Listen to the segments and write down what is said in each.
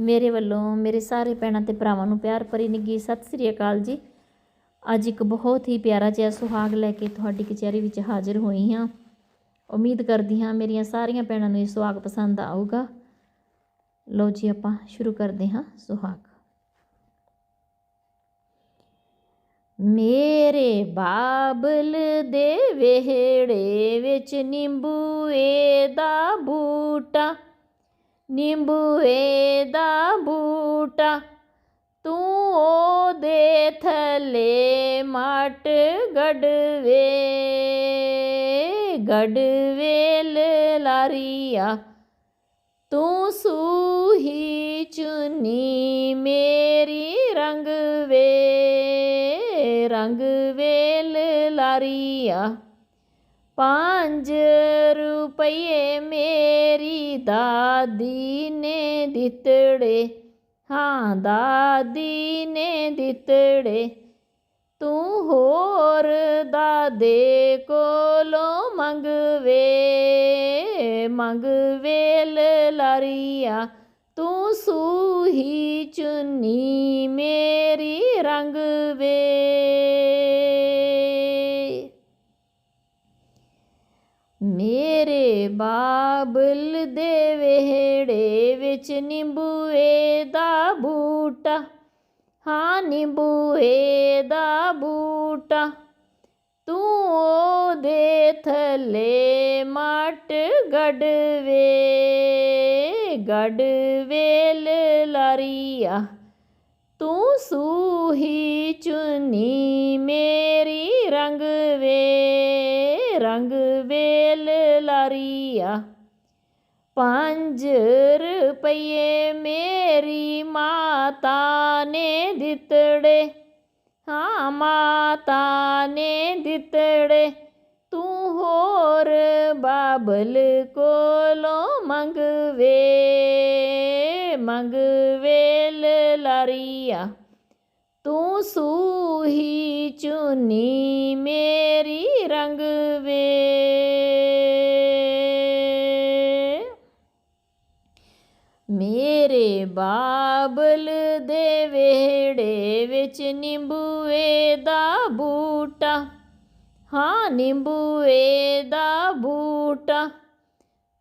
ਮੇਰੇ ਵੱਲੋਂ, ਮੇਰੇ ਸਾਰੇ ਭੈਣਾਂ ਤੇ ਭਰਾਵਾਂ ਨੂੰ ਪਿਆਰ ਭਰੀ ਨਿੱਘੀ ਸਤਿ ਸ੍ਰੀ ਅਕਾਲ ਜੀ। ਅੱਜ ਇੱਕ ਬਹੁਤ ਹੀ ਪਿਆਰਾ ਜਿਹਾ ਸੁਹਾਗ ਲੈ ਕੇ ਤੁਹਾਡੀ ਕਚਹਿਰੀ ਵਿੱਚ ਹਾਜ਼ਰ ਹੋਈ ਹਾਂ। ਉਮੀਦ ਕਰਦੀ ਹਾਂ ਮੇਰੀਆਂ ਸਾਰੀਆਂ ਭੈਣਾਂ ਨੂੰ ਇਹ ਸੁਹਾਗ ਪਸੰਦ ਆਊਗਾ। ਲਓ ਜੀ, ਆਪਾਂ ਸ਼ੁਰੂ ਕਰਦੇ ਹਾਂ ਸੁਹਾਗ। ਮੇਰੇ ਬਾਬਲ ਦੇ ਵਿਹੜੇ ਵਿੱਚ ਨਿੰਬੂਏ ਦਾ ਬੂਟਾ ਨਿੰਬੂਏ ਦਾ ਬੂਟਾ, ਤੂੰ ਉਹਦੇ ਥੱਲੇ ਮਟ ਗੜਵੇ, ਗੜਵੇਲ ਲਾਰੀਆ। ਤੂੰ ਸੂਹੀ ਚੁੰਨੀ ਮੇਰੀ ਰੰਗ ਵੇ ਰੰਗ ਵੇਲ ਲਾਰੀਆ। ਪੰਜ ਰੁਪਏ ਮੇਰੀ ਦਾਦੀ ਨੇ ਦਿੱਤੜੇ। ਹਾਂ, ਦਾਦੀ ਨੇ ਦਿੱਤੜੇ। ਤੂੰ ਹੋਰ ਦਾਦੇ ਕੋਲੋਂ ਮੰਗਵੇ ਮੰਗਵੇਲ ਲਾਰੀਆ ਤੂੰ ਸੂਹੀ ਚੁੰਨੀ ਮੇਰੀ ਰੰਗ ਵੇ ਮੇਰੇ ਬਾਬਲ ਦੇ ਵਿਹੜੇ ਵਿੱਚ ਨਿੰਬੂਏ ਦਾ ਬੂਟਾ। ਹਾਂ ਨਿੰਬੂਏ ਦਾ ਬੂਟਾ। ਤੂੰ ਉਹਦੇ ਥੱਲੇ ਮਟ ਗੜਵੇ ਗੜਵੇਲ ਲਾਰੀਆ। ਤੂੰ ਸੂਹੀ ਚੁੰਨੀ ਮੇਰੀ ਰੰਗ ਵੇ। ਰੰਗ ਵੇਲ ਲਾਰੀਆ। ਪੰਜ ਰੁਪਏ ਮੇਰੀ ਮਾਤਾ ਨੇ ਦਿੱਤੜੇ। ਹਾਂ, ਮਾਤਾ ਨੇ ਦਿੱਤੜੇ। ਤੂੰ ਹੋਰ ਬਾਬਲ ਕੋਲੋਂ ਮੰਗਵੇ ਮੰਗਵੇਲ ਲਾਰੀਆ। ਤੂੰ ਸੂਹੀ ਚੁੰਨੀ ਮੇਰੀ ਰੰਗ ਵੇ। ਮੇਰੇ ਬਾਬਲ ਦੇ ਵੇੜੇ ਵਿੱਚ ਨਿੰਬੂਏ ਦਾ ਬੂਟਾ। ਹਾਂ, ਨਿੰਬੂਏ ਦਾ ਬੂਟਾ।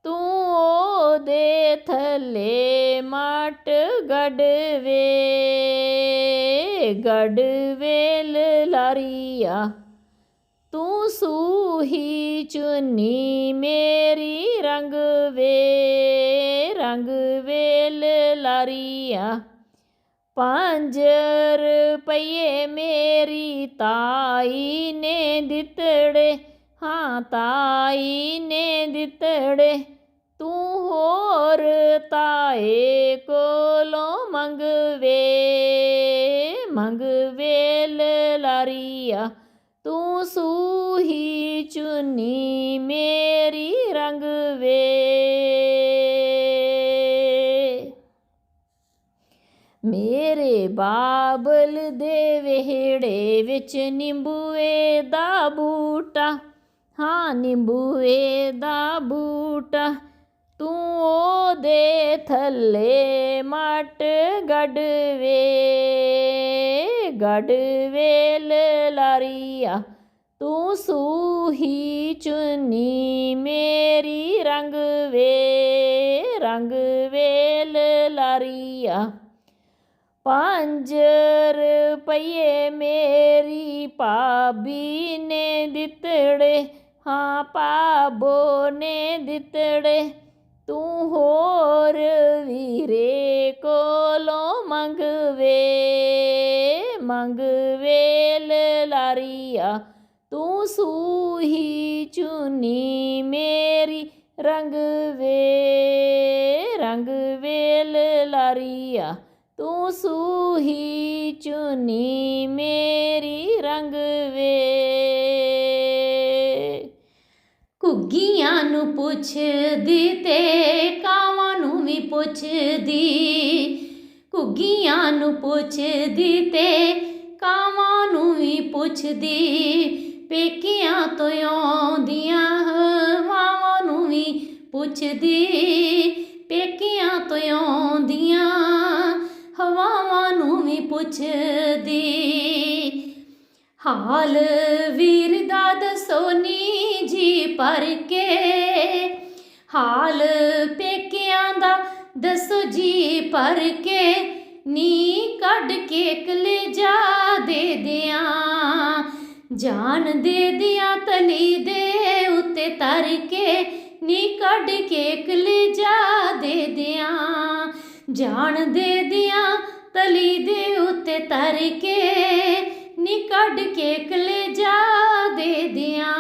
ਤੂੰ ਉਹਦੇ ਥੱਲੇ ਮਟ ਗੜਵੇ ਗੜਵੇਲ ਲਾਰੀਆ, ਤੂੰ ਸੂਹੀ ਚੁੰਨੀ ਮੇਰੀ ਰੰਗ ਵੇ, ਰੰਗ ਵੇਲ ਲਾਰੀਆ, ਪੰਜ ਰੁਪਏ ਮੇਰੀ ਤਾਈ ਨੇ ਦਿੱਤੜੇ, ਹਾਂ ਤਾਈ ਨੇ ਦਿੱਤੜੇ, ਤੂੰ ਹੋਰ ਤਾਏ ਕੋਲੋਂ ਮੰਗਵੇ। ਮੰਗ ਮੰਗਵੇਲ ਲਾਰੀਆ, ਤੂੰ ਸੂਹੀ ਚੁੰਨੀ ਮੇਰੀ ਰੰਗ ਵੇ। ਮੇਰੇ ਬਾਬਲ ਦੇ ਵਿਹੜੇ ਵਿੱਚ ਨਿੰਬੂਏ ਦਾ ਬੂਟਾ, ਹਾਂ, ਨਿੰਬੂਏ ਦਾ ਬੂਟਾ, ਤੂੰ ਉਹਦੇ ਥੱਲੇ ਮਟ ਗੜਵੇ ਗੜਵੇਲ ਲਾਰੀਆ, ਤੂੰ ਸੂਹੀ ਚੁੰਨੀ ਮੇਰੀ ਰੰਗ ਵੇ, ਰੰਗ ਵੇਲ ਲਾਰੀਆ। ਪੰਜ ਰੁਪਏ ਮੇਰੀ ਭਾਬੀ ਨੇ ਦਿੱਤੜੇ, ਹਾਂ ਪਾਬੋ ਨੇ ਦਿੱਤੜੇ, ਤੂੰ ਹੋਰ ਵੀਰੇ ਕੋਲੋਂ ਮੰਗਵੇ। ਮੰਗਵੇਲ ਲਾਰੀਆ, ਤੂੰ ਸੂਹੀ ਚੁਨੀ ਮੇਰੀ ਰੰਗ ਵੇ, ਰੰਗ ਵੇਲ ਲਾਰੀਆ, ਤੂੰ ਸੂਹੀ ਚੁਨੀ ਮੇਰੀ ਰੰਗ ਵੇ। ਕੁੱਗੀਆਂ ਨੂੰ ਪੁੱਛਦੀ ਤੇ ਕਾਵਾਂ ਨੂੰ ਵੀ ਪੁੱਛਦੀ ਘੁੱਗੀਆਂ ਨੂੰ ਪੁੱਛਦੀ ਤੇ ਕਾਵਾਂ ਨੂੰ ਵੀ ਪੁੱਛਦੀ, ਪੇਕਿਆਂ ਤੋਂ ਆਉਂਦੀਆਂ ਮਾਵਾਂ ਨੂੰ ਵੀ ਪੁੱਛਦੀ, ਪੇਕਿਆਂ ਤੋਂ ਆਉਂਦੀਆਂ, ਹਵਾਵਾਂ ਨੂੰ ਵੀ ਪੁੱਛਦੀ। ਹਾਲ ਵੀਰ ਦਾ ਦੱਸੋ ਜੀ ਪਰ ਕੇ, ਹਾਲ ਦੱਸੋ ਜੀ ਭਰ ਕੇ ਨੀ ਕੱਢ ਕੇ ਕਲੇਜਾ ਦੇ ਦਿਆਂ। ਜਾਨ ਦੇ ਦਿਆਂ ਤਲੀ ਦੇ ਉੱਤੇ ਤਰ ਕੇ ਨੀ ਕੱਢ ਕੇ ਕਲੇਜਾ ਦੇ ਦਿਆਂ। ਜਾਨ ਦੇ ਦਿਆਂ ਤਲੀ ਦੇ ਉੱਤੇ ਤਰ ਕੇ ਨੀ ਕੱਢ ਕੇ ਕਲੇਜਾ ਦੇ ਦਿਆਂ।